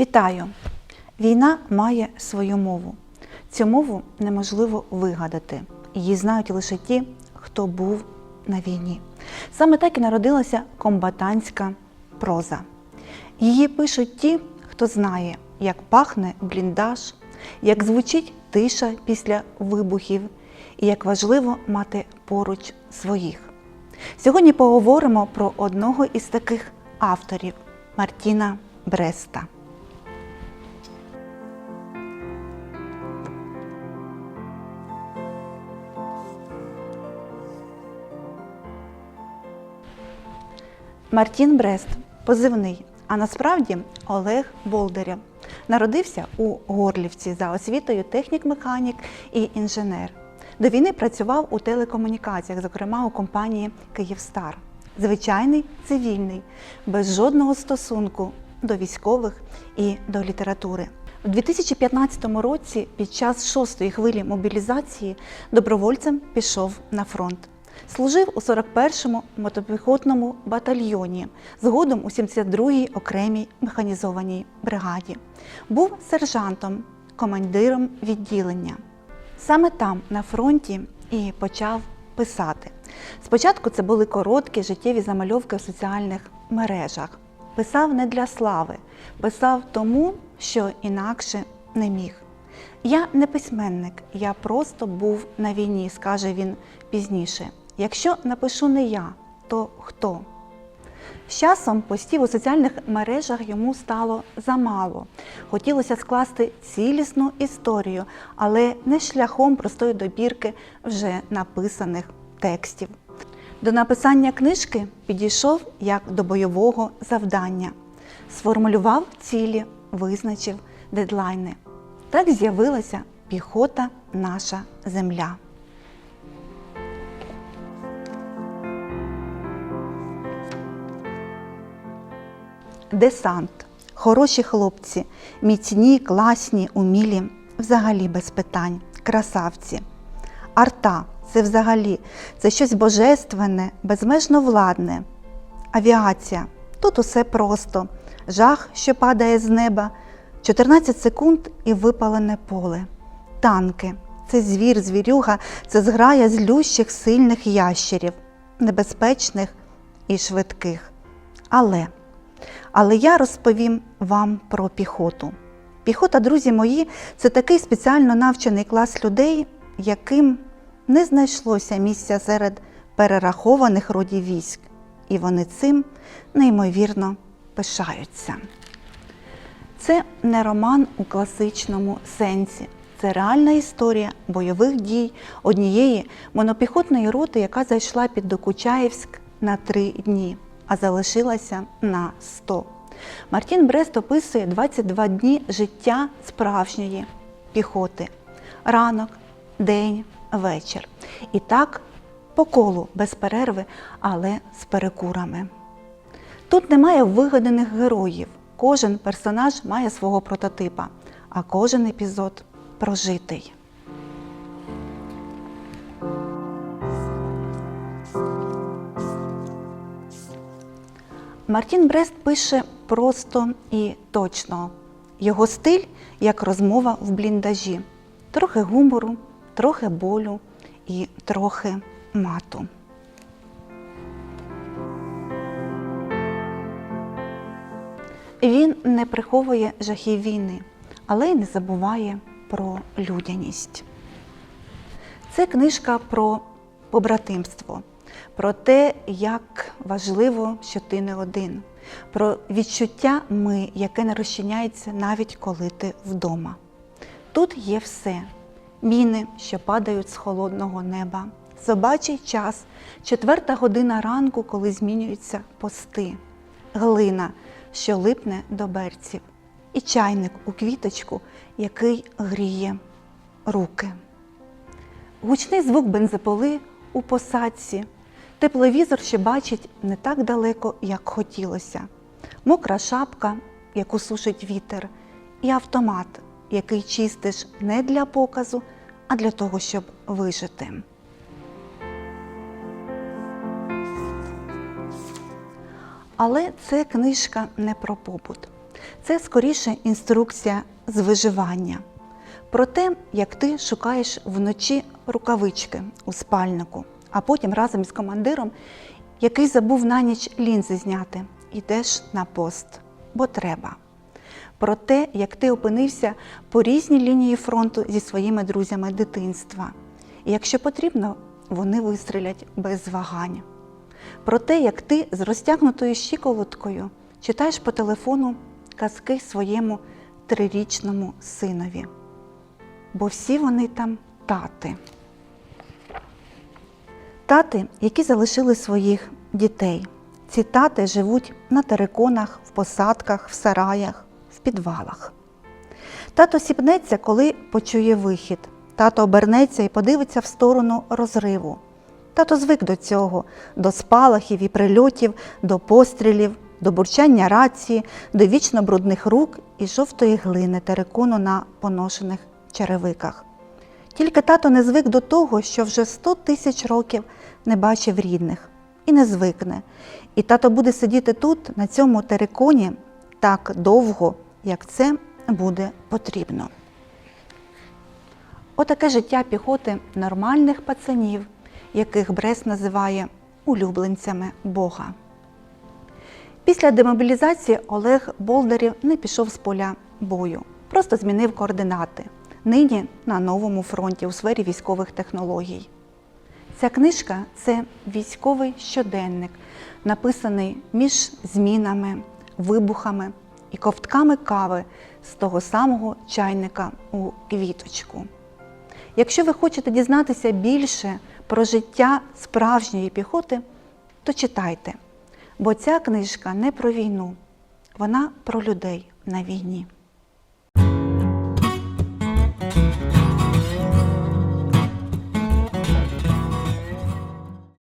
Вітаю! Війна має свою мову. Цю мову неможливо вигадати. Її знають лише ті, хто був на війні. Саме так і народилася комбатантська проза. Її пишуть ті, хто знає, як пахне бліндаж, як звучить тиша після вибухів і як важливо мати поруч своїх. Сьогодні поговоримо про одного із таких авторів Мартіна Бреста. Мартін Брест позивний, а насправді Олег Болдеря. Народився у Горлівці за освітою технік-механік і інженер. До війни працював у телекомунікаціях, зокрема у компанії Київстар. Звичайний цивільний, без жодного стосунку до військових і до літератури. У 2015 році, під час шостої хвилі мобілізації, добровольцем пішов на фронт. Служив у 41-му мотопіхотному батальйоні, згодом у 72-й окремій механізованій бригаді. Був сержантом, командиром відділення. Саме там, на фронті, і почав писати. Спочатку це були короткі життєві замальовки в соціальних мережах. Писав не для слави, писав тому, що інакше не міг. Я не письменник, я просто був на війні, скаже він пізніше. Якщо напишу не я, то хто? З часом постів у соціальних мережах йому стало замало. Хотілося скласти цілісну історію, але не шляхом простої добірки вже написаних текстів. До написання книжки підійшов як до бойового завдання, сформулював цілі, визначив дедлайни. Так з'явилася піхота наша земля. Десант. Хороші хлопці, міцні, класні, умілі, взагалі без питань, красавці. Арта це взагалі це щось божественне, безмежно владне. Авіація тут усе просто. Жах, що падає з неба, 14 секунд і випалене поле. Танки це звір, звірюга, це зграя злющих сильних ящерів, небезпечних і швидких. Але але я розповім вам про піхоту. Піхота, друзі мої, це такий спеціально навчений клас людей, яким не знайшлося місця серед перерахованих родів військ, і вони цим неймовірно пишаються. Це не роман у класичному сенсі. Це реальна історія бойових дій однієї монопіхотної роти, яка зайшла під Докучаєвськ на три дні а залишилася на 100. Мартін Брест описує 22 дні життя справжньої піхоти. Ранок, день, вечір. І так по колу без перерви, але з перекурами. Тут немає вигаданих героїв. Кожен персонаж має свого прототипа, а кожен епізод прожитий. Мартін Брест пише просто і точно. Його стиль як розмова в бліндажі. Трохи гумору, трохи болю і трохи мату. Він не приховує жахів війни, але й не забуває про людяність. Це книжка про побратимство про те, як важливо, що ти не один, про відчуття ми, яке не розчиняється навіть коли ти вдома. Тут є все: міни, що падають з холодного неба, собачий час, четверта година ранку, коли змінюються пости, глина, що липне до берців, і чайник у квіточку, який гріє руки. Гучний звук бензополи у посадці. Тепловізор ще бачить не так далеко, як хотілося. Мокра шапка, яку сушить вітер, і автомат, який чистиш не для показу, а для того, щоб вижити. Але це книжка не про побут. Це скоріше інструкція з виживання. Про те, як ти шукаєш вночі рукавички у спальнику, а потім разом із командиром, який забув на ніч лінзи зняти, йдеш на пост, бо треба. Про те, як ти опинився по різній лінії фронту зі своїми друзями дитинства. І якщо потрібно, вони вистрілять без вагань. Про те, як ти з розтягнутою щиколоткою читаєш по телефону казки своєму трирічному синові. Бо всі вони там тати. Тати, які залишили своїх дітей. Ці тати живуть на териконах, в посадках, в сараях, в підвалах. Тато сіпнеться, коли почує вихід. Тато обернеться і подивиться в сторону розриву. Тато звик до цього, до спалахів і прильотів, до пострілів, до бурчання рації, до вічно брудних рук і жовтої глини терикону на поношених черевиках. Тільки тато не звик до того, що вже 100 тисяч років не бачив рідних і не звикне. І тато буде сидіти тут, на цьому териконі, так довго, як це буде потрібно. Отаке життя піхоти нормальних пацанів, яких Брест називає улюбленцями Бога. Після демобілізації Олег Болдарів не пішов з поля бою, просто змінив координати. Нині на новому фронті у сфері військових технологій. Ця книжка це військовий щоденник, написаний між змінами, вибухами і ковтками кави з того самого чайника у квіточку. Якщо ви хочете дізнатися більше про життя справжньої піхоти, то читайте, бо ця книжка не про війну, вона про людей на війні.